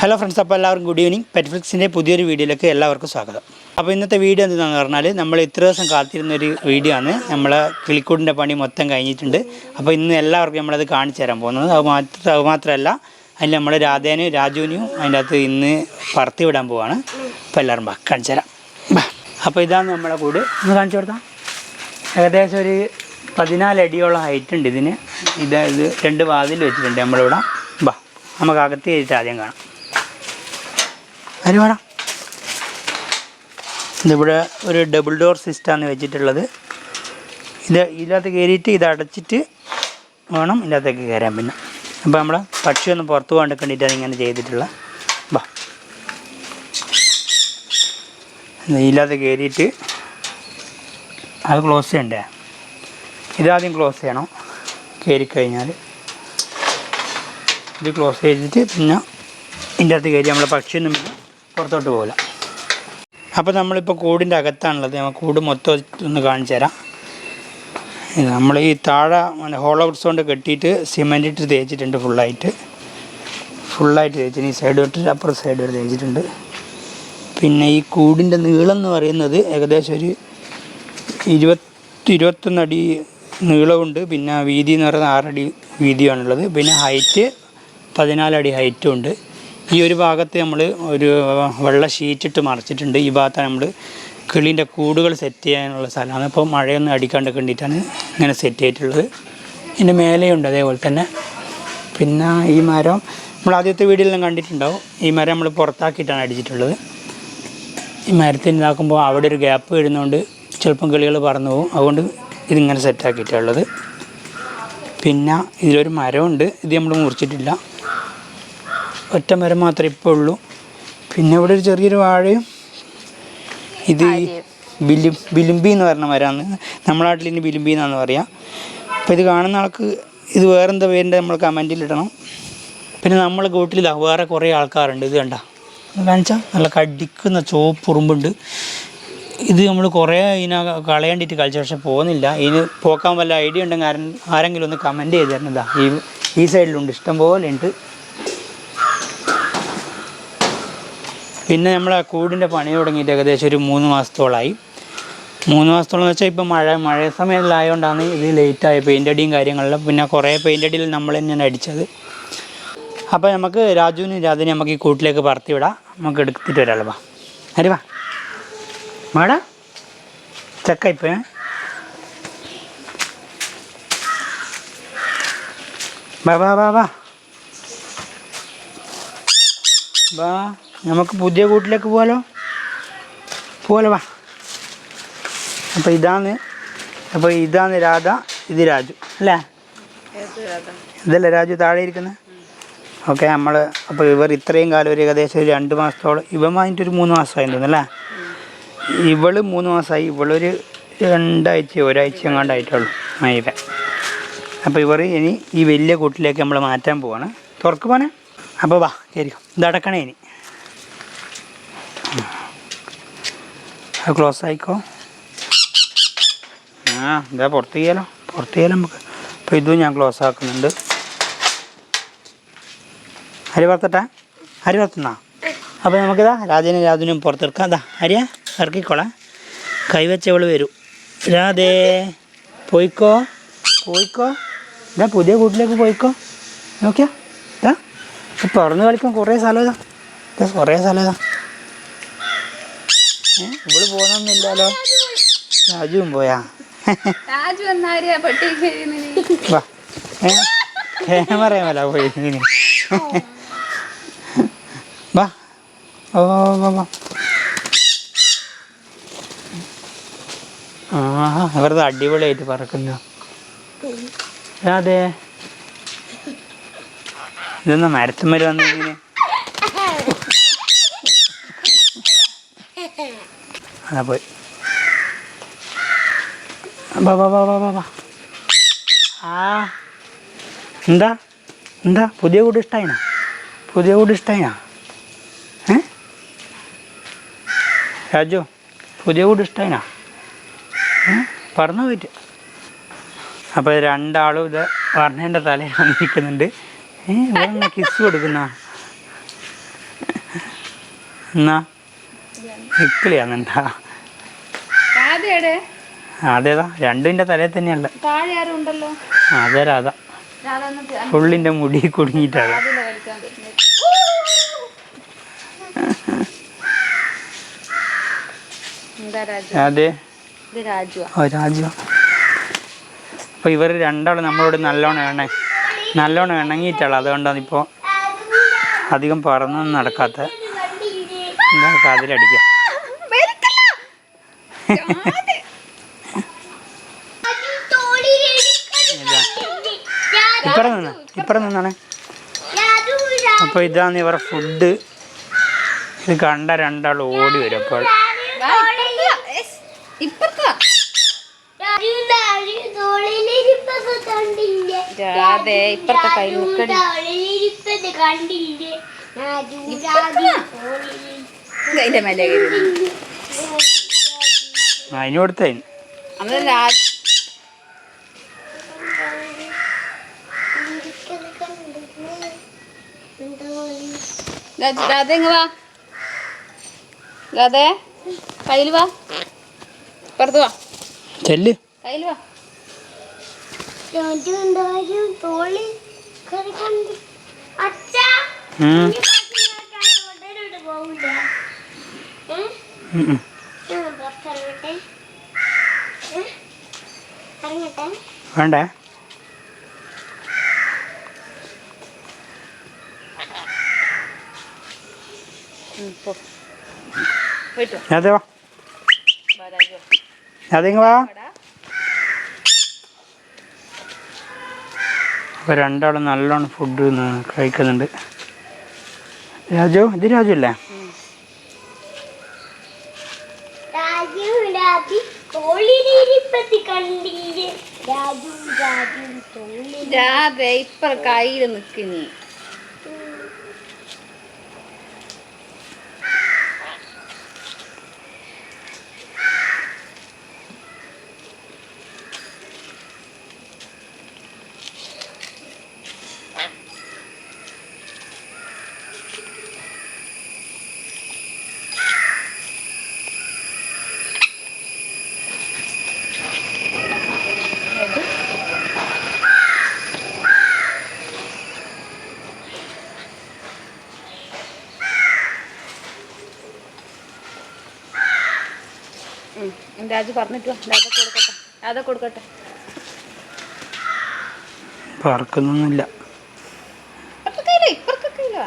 Hello friends അപ്പോൾ എല്ലാവർക്കും good evening പെറ്റ്ഫ്ലിക്സിന്റെ പുതിയൊരു വീഡിയോയിലേക്ക് എല്ലാവർക്കും സ്വാഗതം. അപ്പോൾ ഇന്നത്തെ വീഡിയോ എന്താണെന്ന് പറഞ്ഞാൽ നമ്മൾ ഇത്ര ദിവസം കാത്തിരുന്ന ഒരു വീഡിയോ ആണ്. നമ്മൾ കിളിക്കൂടിന്റെ പണി മൊത്തം കഴിഞ്ഞിട്ടുണ്ട്. അപ്പോൾ ഇന്ന് എല്ലാവർക്കും നമ്മളത് കാണിച്ചു തരാൻ പോകുന്നത്. അത് മാത്ര അത് മാത്രമല്ല അതിൽ നമ്മൾ രാധേനും രാജുവിനും അതിന്റെ അകത്ത് ഇന്ന് പറത്തി വിടാൻ പോവാണ്. അപ്പോൾ എല്ലാവരും ബാ കാണിച്ചു തരാം. അപ്പോൾ ഇതാണ് നമ്മളെ കൂട്. ഒന്ന് കാണിച്ചു കൊടുത്താൽ ഏകദേശം ഒരു പതിനാല് അടിയോളം ഹൈറ്റ് ഉണ്ട് ഇതിന്. ഇത് ഇത് രണ്ട് വാതിൽ വെച്ചിട്ടുണ്ട് നമ്മളിവിടെ. ബാ നമുക്ക് അകത്ത് ചെയ്തിട്ട് ആദ്യം കാണാം. അരിവാടാ ഇതിവിടെ ഒരു ഡബിൾ ഡോർ സിസ്റ്റമാണ് വെച്ചിട്ടുള്ളത്. ഇത് ഇതിനകത്ത് കയറിയിട്ട് ഇത് അടച്ചിട്ട് വേണം ഇതിനകത്തേക്ക് കയറാൻ പിന്നെ. അപ്പോൾ നമ്മൾ പക്ഷി ഒന്ന് പുറത്ത് പോകാണ്ട് കണ്ടിട്ടാണ് ഇങ്ങനെ ചെയ്തിട്ടുള്ള. വാ. ഇതിനകത്ത് കയറിയിട്ട് അത് ക്ലോസ് ചെയ്യണ്ടേ? ഇതാദ്യം ക്ലോസ് ചെയ്യണം. കയറിക്കഴിഞ്ഞാൽ ഇത് ക്ലോസ് ചെയ്തിട്ട് പിന്നെ ഇതിന്റെ അകത്ത് കയറി നമ്മളെ പക്ഷിയൊന്നും പുറത്തോട്ട് പോകില്ല. അപ്പോൾ നമ്മളിപ്പോൾ കൂടിന്റെ അകത്താണുള്ളത്. നമ്മൾ കൂട് മൊത്തം ഒന്ന് കാണിച്ചു തരാം. നമ്മൾ ഈ താഴെ ഹോളോ ബ്രിക്സ് കൊണ്ട് കെട്ടിയിട്ട് സിമെന്റ് ഇട്ട് തേച്ചിട്ടുണ്ട് ഫുള്ളായിട്ട്. ഫുള്ളായിട്ട് തേച്ചിട്ട് ഈ സൈഡ് തൊട്ട് അപ്പുറം സൈഡ് വരെ തേച്ചിട്ടുണ്ട്. പിന്നെ ഈ കൂടിന്റെ നീളം എന്ന് പറയുന്നത് ഏകദേശം ഒരു ഇരുപത്തി ഇരുപത്തൊന്നടി നീളമുണ്ട്. പിന്നെ വീതി എന്ന് പറയുന്നത് ആറടി വീതിയാണുള്ളത്. പിന്നെ ഹൈറ്റ് പതിനാലടി ഹൈറ്റും ഉണ്ട്. ഈ ഒരു ഭാഗത്ത് നമ്മൾ ഒരു വെള്ള ഷീറ്റിട്ട് മറച്ചിട്ടുണ്ട്. ഈ ഭാഗത്താണ് നമ്മൾ കിളീന്റെ കൂടുകൾ സെറ്റ് ചെയ്യാനുള്ള സ്ഥലമാണ് അപ്പോൾ മഴയൊന്നും അടിക്കാണ്ട് കണ്ടിട്ടാണ് ഇങ്ങനെ സെറ്റ് ചെയ്തിട്ടുള്ളത്. ഇതിന്റെ മേലെയുണ്ട് അതേപോലെ തന്നെ. പിന്നെ ഈ മരം നമ്മൾ ആദ്യത്തെ വീഡിയോയിലെല്ലാം കണ്ടിട്ടുണ്ടാവും. ഈ മരം നമ്മൾ പുറത്താക്കിയിട്ടാണ് അടിച്ചിട്ടുള്ളത്. ഈ മരത്തിന് ഇതാക്കുമ്പോൾ അവിടെ ഒരു ഗ്യാപ്പ് വരുന്നതുകൊണ്ട് ചിലപ്പം കിളികൾ പറന്നു പോകും. അതുകൊണ്ട് ഇതിങ്ങനെ സെറ്റാക്കിയിട്ടുള്ളത് പിന്നെ ഇതിലൊരു മരമുണ്ട്. ഇത് നമ്മൾ മുറിച്ചിട്ടില്ല. ഒറ്റ മരം മാത്രമേ ഇപ്പോൾ ഉള്ളൂ. പിന്നെ ഇവിടെ ഒരു ചെറിയൊരു വാഴയും ഇത് ബിലും ബിലി ബിലിമ്പി എന്ന് പറയുന്ന മരമാണ്. നമ്മുടെ നാട്ടിൽ ഇനി ബിലിമ്പി എന്നാണ് പറയുക അപ്പോൾ ഇത് കാണുന്ന ആൾക്ക് ഇത് വേറെന്താ പേരിന്റെ നമ്മൾ കമന്റിൽ ഇടണം. പിന്നെ നമ്മളെ കൂട്ടിൽ വേറെ കുറേ ആൾക്കാരുണ്ട്. ഇത് കണ്ട? കാണിച്ചാൽ നല്ല കടിക്കുന്ന ചോപ്പുറുമ്പുണ്ട് ഇത് നമ്മൾ കുറേ ഇതിനെ കളയേണ്ടിയിട്ട് കളിച്ചു പക്ഷെ പോകുന്നില്ല. ഇതിന് പോക്കാൻ വല്ല ഐഡിയ ഉണ്ടെങ്കിൽ ആരും ആരെങ്കിലും ഒന്ന് കമന്റ് ചെയ്ത് തരണതാ ഈ ഈ സൈഡിലുണ്ട്. ഇഷ്ടം പോലെ ഉണ്ട്. പിന്നെ നമ്മൾ ആ കൂടിന്റെ പണി തുടങ്ങിയിട്ട് ഏകദേശം ഒരു മൂന്ന് മാസത്തോളമായി മൂന്ന് മാസത്തോളം എന്ന് വെച്ചാൽ ഇപ്പോൾ മഴ മഴ സമയത്തിലായതുകൊണ്ടാണ് ഇത് ലേറ്റായി പെയിന്റ് അടിയും കാര്യങ്ങളിലും. പിന്നെ കുറേ പെയിന്റ് അടിയിൽ നമ്മൾ തന്നെയാണ് അടിച്ചത്. അപ്പോൾ നമുക്ക് രാജുവിന് രാജുവിനെ നമുക്ക് ഈ കൂട്ടിലേക്ക് പറത്തി വിടാം. നമുക്ക് എടുത്തിട്ട് വരാമല്ലോ വാ. അരി വാ. മാടാ ചക്ക ഇപ്പം വാ വാ വാ വാ. വാ. നമുക്ക് പുതിയ കൂട്ടിലേക്ക് പോകാലോ പോകാലോ വാ. അപ്പോൾ ഇതാണ് അപ്പോൾ ഇതാണ് രാധ ഇത് രാജു അല്ലേ? ഇതല്ലേ രാജു താഴെ ഇരിക്കുന്നത് ഓക്കെ നമ്മൾ അപ്പോൾ ഇവർ ഇത്രയും കാലം ഒരു ഏകദേശം ഒരു രണ്ട് മാസത്തോളം ഇവൻ വാങ്ങിയിട്ട് ഒരു മൂന്ന് മാസമായി തോന്നുന്നു അല്ലേ? ഇവൾ മൂന്ന് മാസമായി ഇവളൊരു രണ്ടാഴ്ച ഒരാഴ്ച എങ്ങാണ്ടായിട്ടുള്ളൂ മൈവ അപ്പോൾ ഇവർ ഇനി ഈ വലിയ കൂട്ടിലേക്ക് നമ്മൾ മാറ്റാൻ പോവാണ്. തുറക്കു പോനെ അപ്പോൾ വാ കയറിക്കോ ഇതടക്കണേ ഇനി. ക്ലോസ് ആയിക്കോ. ആ ഇതാ പുറത്ത് ചെയ്യാലോ പുറത്ത് ചെയ്യാലോ നമുക്ക്. അപ്പോൾ ഇതും ഞാൻ ക്ലോസ് ആക്കുന്നുണ്ട്. അരി വറുത്തട്ടെ? അരി വറുത്തുന്നാ? അപ്പോൾ നമുക്കിതാ രാജനും രാജനും പുറത്തെടുക്കാം. അതാ അരിയാ ഇറക്കിക്കോളാം. കൈവച്ചവൾ വരും. രാധേ പോയിക്കോ? പോയിക്കോ? ഇതാ പുതിയ കൂട്ടിലേക്ക് പോയിക്കോ. നോക്കിയാ. ഇതാ തുറന്ന് കളിക്കാൻ കുറേ സ്ഥലം ഇതാ. കുറേ സ്ഥലം ഇതാ. ഇവൾ പോന്നൊന്നുമില്ലല്ലോ രാജുവും പോയാ? രാജു വാ. ക്യാമറ പോയി ഓ വാ. ആ വെറുതെ അടിപൊളിയായിട്ട് പറക്കുന്നു. അതെ. ഇതൊന്ന് മരത്തുമ്മര് വന്നിങ്ങനെ അതാ പോയി. ബാ ബാ വാ വാ ആ. എന്താ? എന്താ? പുതിയ കൂട് ഇഷ്ടമായിനാ പുതിയ കൂട് ഇഷ്ടമായിനാ ഏ? രാജു പുതിയ കൂട് ഇഷ്ടമായിനാ പറഞ്ഞു പോയിട്ട്. അപ്പോൾ രണ്ടാളും ഇത് വർണേന്റെ തലയിൽ വന്നിരിക്കുന്നുണ്ട് ഏ ഇവരെന്നാ കിസ് കൊടുക്കുന്ന? എന്നാ? ഇക്കിളിയാണെന്താ രാധയുടെ അതേതാ രണ്ടിന്റെ തലയിൽ തന്നെയല്ല അതെ രാധ. ഫുള്ളിന്റെ മുടി കുടുങ്ങിയിട്ടാണ്. അതെ. ഓ രാജു അപ്പോൾ ഇവർ രണ്ടാളും നമ്മളോട് നല്ലോണം ഇണ നല്ലോണം ഇണങ്ങിയിട്ടാണ് അതുകൊണ്ടാണ് ഇപ്പോൾ അധികം പറന്നൊന്നും നടക്കാത്ത എന്താ കാതിലടിക്കുക. ഇപ്പറം നിന്ന് ഇപ്പറം നിന്നാണ്. അപ്പോൾ ഇതാണ് ഇവരുടെ ഫുഡ് ഇത് കണ്ട രണ്ടാൾ ഓടി വരും അപ്പോൾ. ഇപ്പുറത്തെ കയ്യിൽ നിൽക്കടി അതിന്റെ മേലെ അതിന് കൊടുത്തേ. രാധ ഇങ്ങ് വാ. രാധേ കയ്യിൽ വാ. പുറത്ത് വാ. ചെല്ല്. കയ്യിൽ വാ. അച്ഛാ വേണ്ടേ. അതെ വാ. അപ്പോൾ രണ്ടാളും നല്ലോണം ഫുഡ് കഴിക്കുന്നുണ്ട്. രാജു ഇത് രാജു അല്ലേ രാജു രാജു തോളിലിരിപ്പത്തി കണ്ടില്ലേ രാജു രാജു രാധ ഇപ്പറ കയ്യിൽ നിൽക്കുന്നീ രാജു പറഞ്ഞിട്ട് വാ. രാധ കൊടുക്കട്ടെ. അതൊക്കെ കൊടുക്കട്ടെ. പറക്കുന്നൊന്നുമില്ല. ആരിന്റെ കയ്യില ഇപ്പുറത്തെ കയ്യില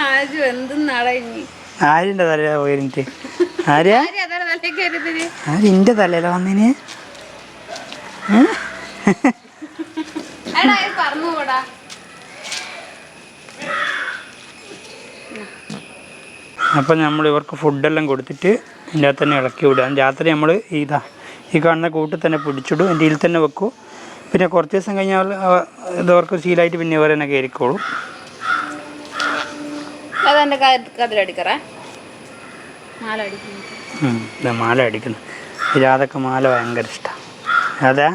രാജു എന്തെന്നാടാ ഇനി ആരിന്റെ തല പോയിട്ട് ആര്യാ? ആരും അതാണ് നല്ല കരുതിന് ആരിന്റെ തലയില വന്നിന്? അപ്പം നമ്മൾ ഇവർക്ക് ഫുഡെല്ലാം കൊടുത്തിട്ട് ഇതിന്റെ അകത്ത് തന്നെ ഇളക്കി വിടുക. രാത്രി നമ്മൾ ഇതാ ഈ കാണുന്ന കൂട്ടിൽ തന്നെ പിടിച്ചിടും എന്റെ ഇതിൽ തന്നെ വെക്കും. പിന്നെ കുറച്ച് ദിവസം കഴിഞ്ഞാൽ ഇതവർക്ക് ശീലമായിട്ട് പിന്നെ ഇവർ തന്നെ കയറിക്കോളും. അടിക്കുന്നു. മാല അടിക്കുന്നു. രാധക്ക് മാല ഭയങ്കര ഇഷ്ടമാണ് അതെ?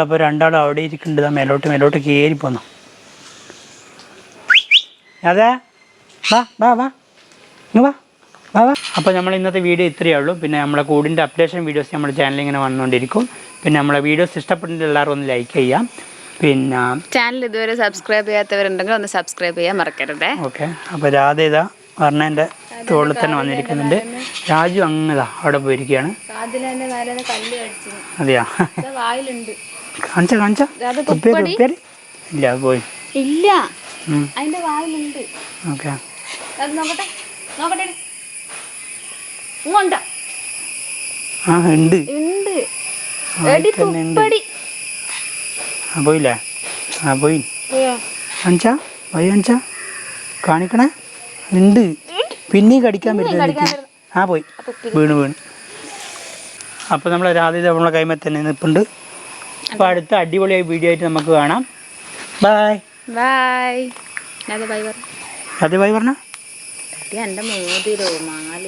അപ്പോൾ രണ്ടാളും അവിടെ ഇരിക്കുന്നുണ്ട്. മേലോട്ട് മേലോട്ട് കയറി പോന്നു. അതെ? വാ വാ വാ. വാ വാ വാ. അപ്പോൾ നമ്മൾ ഇന്നത്തെ വീഡിയോ ഇത്രയേ ഉള്ളൂ. പിന്നെ നമ്മളെ കൂടിന്റെ അപ്ഡേഷൻ വീഡിയോസ് നമ്മുടെ ചാനൽ ഇങ്ങനെ വന്നുകൊണ്ടിരിക്കും. പിന്നെ നമ്മളെ വീഡിയോസ് ഇഷ്ടപ്പെട്ടിട്ട് എല്ലാവരും ഒന്ന് ലൈക്ക് ചെയ്യാം. പിന്നെ ചാനൽ ഇതുവരെ സബ്സ്ക്രൈബ് ചെയ്യാത്തവരുണ്ടെങ്കിൽ ഒന്ന് സബ്സ്ക്രൈബ് ചെയ്യാൻ മറക്കരുത്. ഓക്കെ അപ്പോൾ രാധ ഇതാ വർണേന്റെ തോളിൽ തന്നെ വന്നിരിക്കുന്നുണ്ട്. രാജു അങ്ങതാ അവിടെ പോയിരിക്കുകയാണ്. അതെയാ? കാണിച്ച കാണിച്ച? ഉപ്പേരി ഇല്ല അത് പോയി. ഇല്ല. അതിന്റെ വായിലുണ്ട്. ഓക്കെ. അത് നോക്കട്ടെ. നോക്കട്ടെ. ഇങ്ങോണ്ട ആ ഉണ്ട്. ഉണ്ട്. പോയില്ലേ? ആ പോയി. വഴി കാണിച്ചാ? കാണിക്കണേ? ഉണ്ട്. പിന്നെയും കടിക്കാൻ പറ്റില്ല ആ പോയി. വീണ് വീണ്. അപ്പോൾ നമ്മൾ രാധ നമ്മളെ കൈമ തന്നെ നിൽപ്പുണ്ട് അപ്പോൾ അടുത്ത അടിപൊളിയായി വീഡിയോ ആയിട്ട് നമുക്ക് കാണാം. ബായ് ബായ് അതെ ബൈ പറഞ്ഞോ? എന്റെ മോതിരോ മാല